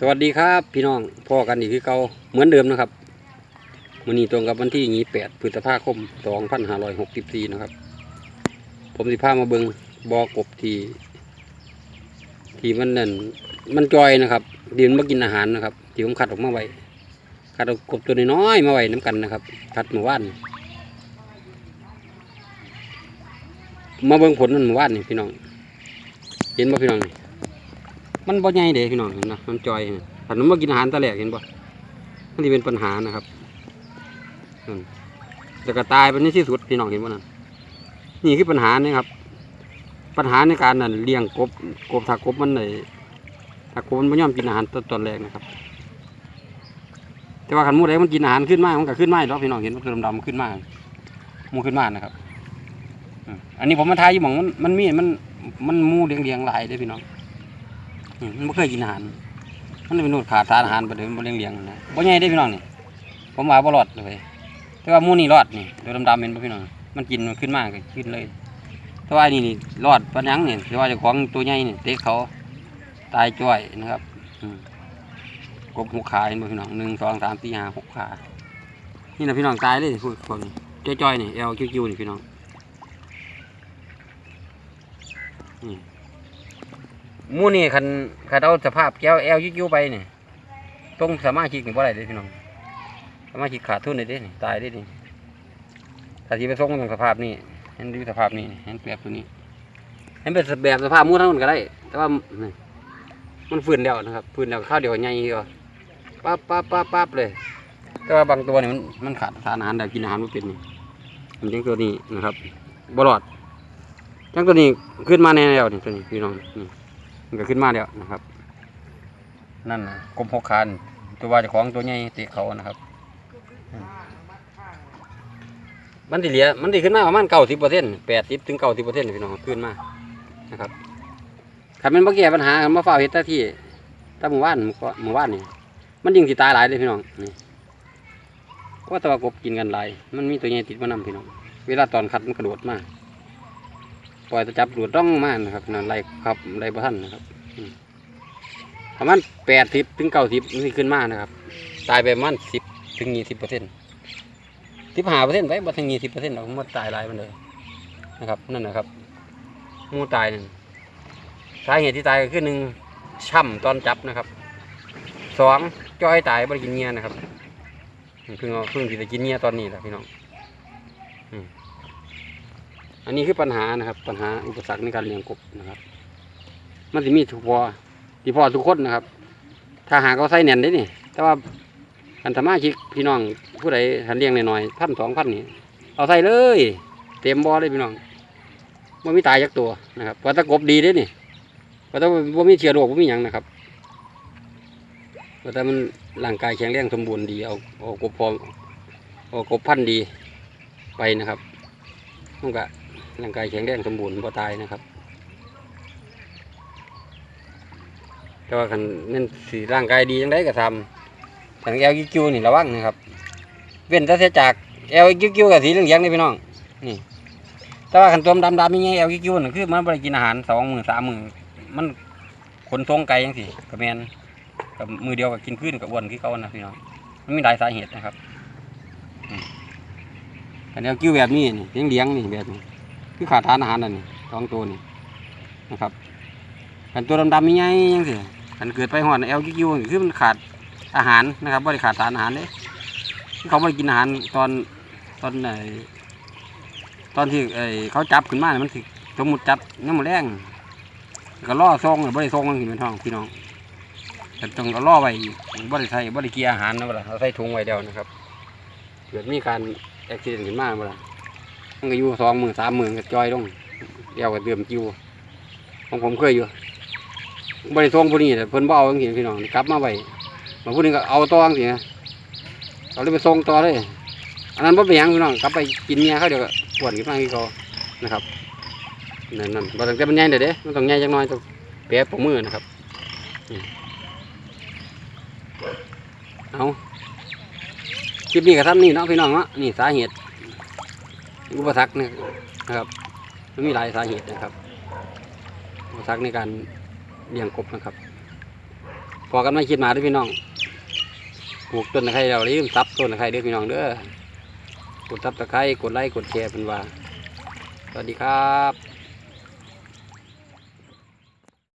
สวัสดีครับ พี่น้องพ่อกันอีกคือเก่าเหมือนเดิมนะครับวันนี้ตรงกับวันที่ยี่แปดพฤษภาคมสองพันห้าร้อยหกสิบสี่นะครับ ผมสิพามาเบิงบอกบที่ที่มันนั่นมันจอยนะครับเดี๋ยวมันมากินอาหารนะครับที่ผมคัดออกมาไว้คัดเอากบตัวน้อยๆมาไว้น้ำกันนะครับคัดเมื่อวานมาเบิงผลมันเมื่อวานนี่พี่น้อง เห็นบ่พี่น้องนี่ มันบ่ใหญ่เด้พี่น้องเห็นนะมันจอยถ้ามันมากินอาหารตะแหลกเห็นบ่มันที่เป็นปัญหานะครับแต่ก็ตายเป็นที่สุดพี่น้องเห็นบ่นั่นนี่คือปัญหานี่ครับ ปัญหาในการนั่นเลี้ยงกบกบถ้ากบมันเลยถ้ากบมันไม่ยอมกินอาหารตอนตอนแรกนะครับ แต่ว่าขันหมูใดมันกินอาหารขึ้นมากมันก็ขึ้นมากแล้วพี่น้องเห็นมันคือดำๆขึ้นมาหมูขึ้นมากนะครับอันนี้ผมมาทายอยู่หมองมันมันมีมันมันมูเลี้ยงๆหลายเด้พี่น้อง มันไม่เคยกินอาหาร มันเป็นนูดขาดสารอาหารไปเลยมันเลี้ยงเลี้ยงๆนะบ่ใหญ่ได้พี่น้องนี่ผมว่าบ่รอดเลยแต่ว่ามูนี่รอดนี่ตัวดำๆเป็นบ่พี่น้องมันกินมันขึ้นมากขึ้นเลยแต่ว่านี่นี่รอดปัญญังเนี่แต่ว่าเจ้าของตัวใหญ่เนี่ยเตะเขาตายจ้อยนะครับกบหกขาเห็นบ่พี่น้องหนึ่งสองสามสี่ห้าหกขานี่นะพี่น้องตายเลยพวกพวกนี้จ้อยๆนี่เอลคิวๆนี่พี่น้องนี่ มูนี่คันคันเอาสภาพแก้วแอลยิ้วไปนี่ต้องสามารถคิดถึงว่าอะไรด้พี่น้องสามารถคิดขาดทุนได้ด้นี่ตายได้ดิถ้าที่ไปส่งตรงสภาพนี่เห็นดูสภาพนี่เห็นแบบตัวนี้เห็นเป็นแบบสภาพมูทั้งหมดก็ได้ แต่ว่ามันฟื้นแล้วนะครับฟื้นแล้วข้าวเดียวใหญ่ก็ปั๊บปั๊บปั๊บปั๊บเลย แต่ว่าบางตัวนี่มันมันขาดสารอาหารแต่กินอาหารไม่เป็นนี่มันจังตัวนี้นะครับบรอดจังตัวนี้ขึ้นมาในแนวนี่ตัวนี้พี่น้องนี่ มันก็ขึ้นมาแล้วนะครับ นั่นนะกลมหกคานตัวว่าจ้าของตัวใหญ่เตะเขานะครับ มันติเหลียมันติขึ้นมาประมาณเก้าสิบเปอร์เซ็นต์แปดสิบถึงเก้าสิบเปอร์เซ็นต์พี่น้องขึ้นมานะครับถ้ามันบ่แก้ปัญหาขับมาฝ้าเฮ็ดหน้าที่ถ้าหมู่บ้านหมู่บ้านนี่มันยิงสิตายหลายเลยพี่น้องนี่เพราะว่าแตว่ากบกินกันหลายมันมีตัวใหญ่ติดมานำพี่น้อง เวลาตอนคัดมันกระโดดมาป ล่อยตะจับดูดร่องมากนะครับนั่นไรครับไรประทันนะครับอืมประมาณแปดสิบถึงเก้าสิบนี่ขึ้นมานะครับ ตายไปประมาณสิบถึงยี่สิบเปอร์เซ็นต์สิบห้าเปอร์เซ็นต์ไปบ่ถึงยี่สิบเปอร์เซ็นต์หรอกมันตายลายมันเลยนะครับนั่นนะครับหมูตายนั่สาเหตุที่ตายก็คือหนึ่งช่ำตอนจับนะครับสองจ้อยตายบ่ได้กินเงี้ยนะครับเพิ่งเอาเพิ่งที่จะกินเงี้ยตอนนี้แหละพี่น้อง อันนี้คือปัญหานะครับ ปัญหาอุปสรรคในการเลี้ยงกบนะครับ มันจะมีทุกพอที่พอทุกคนนะครับ ถ้าหากเขาใส่แน่นได้นี่ แต่ว่าอันสามาชิกพี่น้องผู้ใดหันเลี้ยงหน่อยๆพันสองพันนี่เอาใส่เลย เต็มบ่อเลยพี่น้องว่ามีตายยักตัวนะครับว่าตะกบดีได้นี่ว่าแต่ว่ามีเชื้อโรคว่ามีหยังนะครับว่าแต่มันร่างกายแข็งแรงสมบูรณ์ดีเอาเอากบพอเอากบพันดีไปนะครับมันก็ ร่างกายแข็งแรงสมบูรณ์บ่ตายนะครับ แต่ว่าคันนั่นสีร่างกายดีจังได้ก็ทำทางเอลกิวนี่ระวังนะครับ เว้นแต่เสียจากเอลกิวกับสีเหลืองนี่พี่น้องนี่แต่ว่าคันตัวดำๆนี่ไงเอลกิวนี่คือมันได้กินอาหารสองมือสามมือมันขนทรงไกลจังสิกับแมนกับมือเดียวกับกินพื้นกับอ้วนคือเขานะพี่น้องมันมีหลายสาเหตุนะครับอันนี้กิ้วแบบนี้นี่เลี้ยงเลี้ยงนี่แบบนี้ คือขาดทานอาหารนั่นนี่สองตัวนี่นะครับอันตัวดำๆมีไงยังสิอันเกิดไปหอดเอลกิ้วๆนี่คือมันขาดอาหารนะครับไม่ได้ขาดสารอาหารเลยเขาไม่ได้กินอาหารตอนตอนไหนตอนที่ไอเขาจับขึ้นมาเนี่ยมันสิสมมุติจับน้ำมันแรงก็ล่อซองไม่ได้ซองนั่นสิเป็นท้องพี่น้องแต่ต้องเอาล่อไว้ไม่ได้ใส่ไม่ได้เกียร์อาหารนะเวลาเราใส่ถุงไว้เดียวนะครับเกิดมีการแอคซิเดนต์ขึ้นมาเมื่อไร มันก็อยู่สองหมื่นสามหมื่นก็จอยลงเดียวกับเดือมจิวของผมเคยอยู่บริทรงผู้นี้แต่เพิ่นบ่เอาจังพี่น้องกลับมาไว้มาผู้นึงก็เอาตอจังซี่นะเอาเลยไปส่งต่อเลยอันนั้นบ่เป็นหยังพี่น้องกลับไปกินเมียเขาเดี๋ยวก็ปวดขึ้นมาที่เขานะครับนั่นนั่นบ่ต้องแต่มันใหญ่เด้อเด้มันต้องใหญ่จังน้อยต้องแปะปมือนะครับเอาคลิปนี้ก็ทำนี่เนาะพี่น้องเนาะนี่สาเหตุ อุปสรรคเนี่ยนะครับมันมีหลายสาเหตุนะครับ อุปสรรคในการเลี้ยงกบนะครับ พอกันไม่คิดมาด้วยพี่น้องปลูกต้นตะไคร้เราลืมซับต้นตะไคร้ด้อพี่น้องเด้อกดซับตะไคร้กดไลค์กดแชร์เป็นว่า สวัสดีครับ